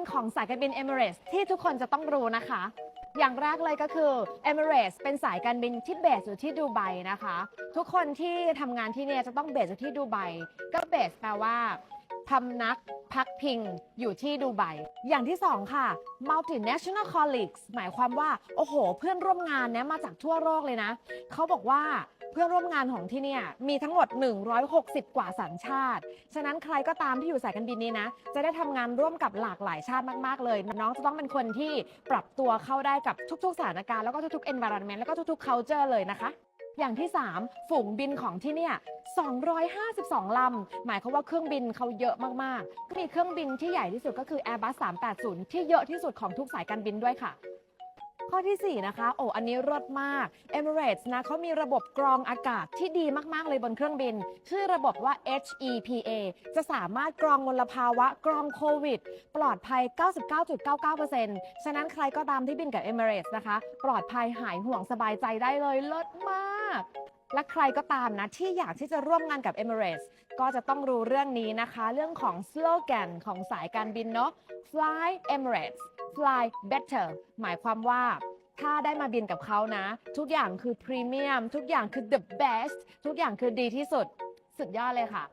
งของสายการบิน Emirates ที่ทุกคนจะต้องรู้นะคะ อย่างแรกเลยก็คือ Emirates เป็นสายการบินที่เบสอยู่ที่ดูไบนะคะ ทุกคนที่ทำงานที่เนี่ยจะต้องเบสอยู่ที่ดูไบก็เบสแปลว่า พำนักพักพิงอยู่ที่ดูไบ อย่างที่สองค่ะ multinational colleagues หมายความว่า โอ้โห เพื่อนร่วมงานเนี่ยมาจากทั่วโลกเลยนะ เขาบอกว่าเพื่อนร่วมงานของที่เนี่ยมีทั้งหมด 160 กว่าสัญชาติ ฉะนั้นใครก็ตามที่อยู่สายการบินนี้นะ จะได้ทำงานร่วมกับหลากหลายชาติมาก ๆ เลย น้องจะต้องเป็นคนที่ปรับตัวเข้าได้กับทุก ๆ สถานการณ์แล้วก็ทุกๆ environment แล้วก็ทุกๆ culture เลยนะคะ อย่างที่ 3 ฝูงบินของที่เนี่ย252 ลำ หมายความว่าเครื่องบินเขาเยอะมากๆก็มีเครื่องบินที่ใหญ่ที่สุดก็คือ Airbus 380 ที่เยอะที่สุดของทุกสายการบินด้วยค่ะ ข้อทีสี่ 4 นะคะ โอ้ อันนี้รสมาก Emirates นะเขามีระบบกรองอากาศที่ดีมาก ๆ เลยบนเครื่องบิน ชื่อระบบว่า HEPA จะสามารถกรองมลภาวะ กรองโควิด ปลอดภัย 99.99%ฉะนั้นใครก็ตามที่บินกับ Emirates นะคะ ปลอดภัยหายห่วงสบายใจได้เลยเลิศมาก และใครก็ตามนะที่อยากที่จะร่วมงานกับ Emirates ก็จะต้องรู้เรื่องนี้นะคะ เรื่องของสโลแกนของสายการบินเนาะ Fly Emirates Fly Better หมายความว่าถ้าได้มาบินกับเขานะ ทุกอย่างคือพรีเมียมทุกอย่างคือ the best ทุกอย่างคือดีที่สุด สุดยอดเลยค่ะ